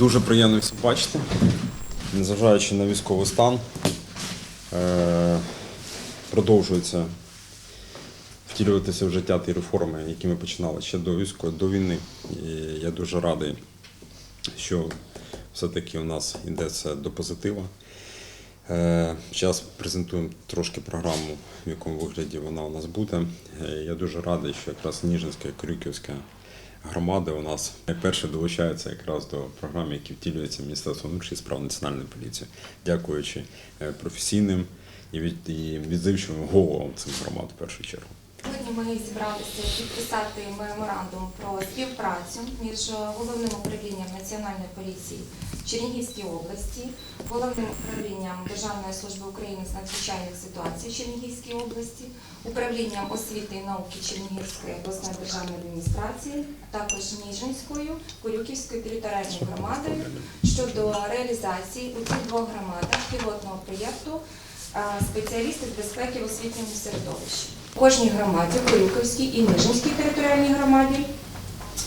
Дуже приємно всіх бачити. Незважаючи на військовий стан, е, продовжується втілюватися в життя ті реформи, які ми починали ще до військової, до війни. І я дуже радий, що все-таки у нас йде все до позитиву. Е, Зараз презентуємо трошки програму, в якому вигляді вона у нас буде. Е, Я дуже радий, що якраз Ніжинська Крюківська громади у нас найперше долучаються якраз до програм, які втілюються Міністерством внутрішніх справ Національної поліції, дякуючи е, професійним і від- і відзивчивим головам цих громад в першу чергу. Ми зібралися підписати меморандум про співпрацю між головним управлінням Національної поліції Чернігівській області, головним управлінням Державної служби України з надзвичайних ситуацій Чернігівській області, управлінням освіти і науки Чернігівської обласної державної адміністрації, також Ніжинською, Курюківською територіальною громадою щодо реалізації у цих двох громадах пілотного проєкту а, спеціалісти з безпеки в освітньому середовищі. У кожній громаді, Курюківській і Нижинській територіальній громаді,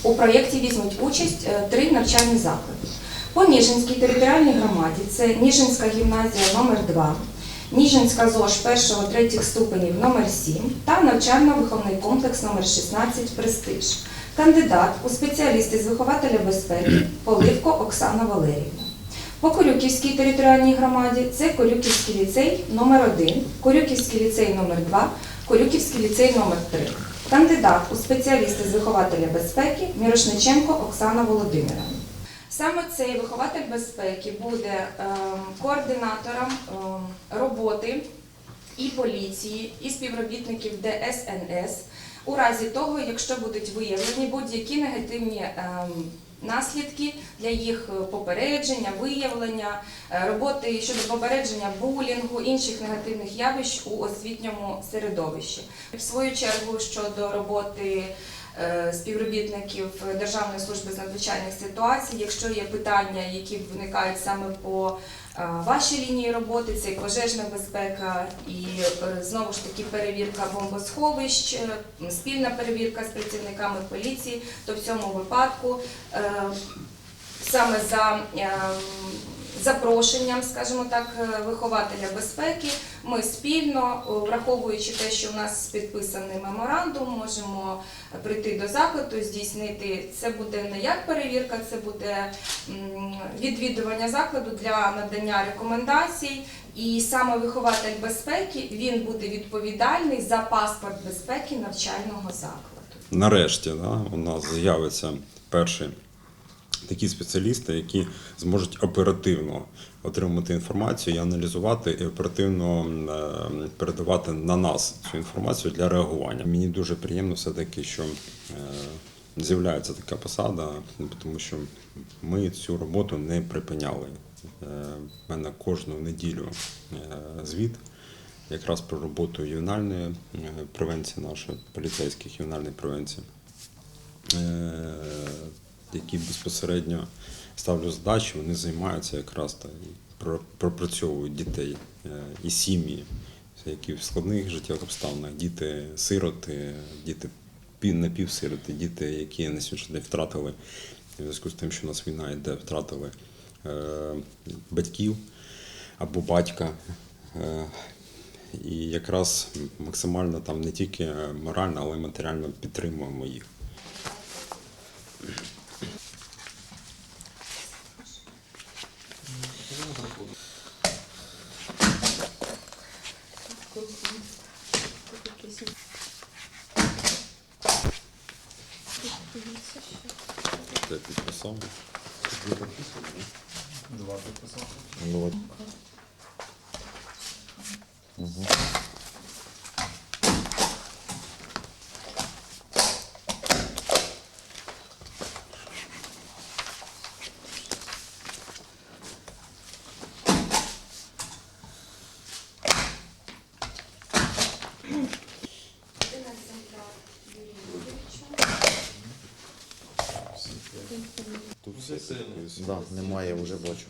у проєкті візьмуть участь е, три навчальні заклади. По Ніжинській територіальній громаді це Ніжинська гімназія номер 2 Ніжинська ЗОЖ 1-3 ступенів номер 7 та навчально-виховний комплекс номер 16 Престиж. Кандидат у спеціалісти з вихователя безпеки Поливко Оксана Валерівна. По Корюківській територіальній громаді це Корюківський ліцей номер 1 Корюківський ліцей номер 2 Корюківський ліцей номер 3 Кандидат у спеціалісти з вихователя безпеки Мірошниченко Оксана Володимирівна. Саме цей вихователь безпеки буде ем, координатором ем, роботи і поліції, і співробітників ДСНС у разі того, якщо будуть виявлені будь-які негативні ем, наслідки для їх е, попередження, виявлення, е, роботи щодо попередження булінгу, інших негативних явищ у освітньому середовищі. В свою чергу щодо роботи співробітників Державної служби з надзвичайних ситуацій, якщо є питання, які виникають саме по е, вашій лінії роботи, це і пожежна безпека і е, знову ж таки перевірка бомбосховищ, е, спільна перевірка з працівниками поліції, то в цьому випадку е, саме за е, запрошенням, скажімо так, е, вихователя безпеки, ми спільно, враховуючи те, що у нас підписаний меморандум, можемо прийти до закладу, здійснити. Це буде не як перевірка, це буде відвідування закладу для надання рекомендацій. І саме вихователь безпеки він буде відповідальний за паспорт безпеки навчального закладу. Нарешті да, у нас з'явиться перші такі спеціалісти, які зможуть оперативно отримати інформацію і аналізувати і оперативно е, передавати на нас цю інформацію для реагування. Мені дуже приємно все-таки, що е, з'являється така посада, тому що ми цю роботу не припиняли. Е, В мене кожну неділю е, звіт якраз про роботу ювенальної е, превенції нашої, поліцейських ювенальної превенції, е, які безпосередньо ставлю задачі, вони займаються якраз та пропрацьовують дітей е, і сім'ї, які в складних життєвих обставинах, діти сироти, діти напівсироти, діти, які на сьогоднішній день втратили в зв'язку з тим, що у нас війна йде, втратили е, батьків або батька. Е, і якраз максимально там не тільки морально, але й матеріально підтримуємо їх. якісь. Це підписав. Два підписав. Два. Угу. Mm-hmm. Все сильно. Да, немає, вже бачу.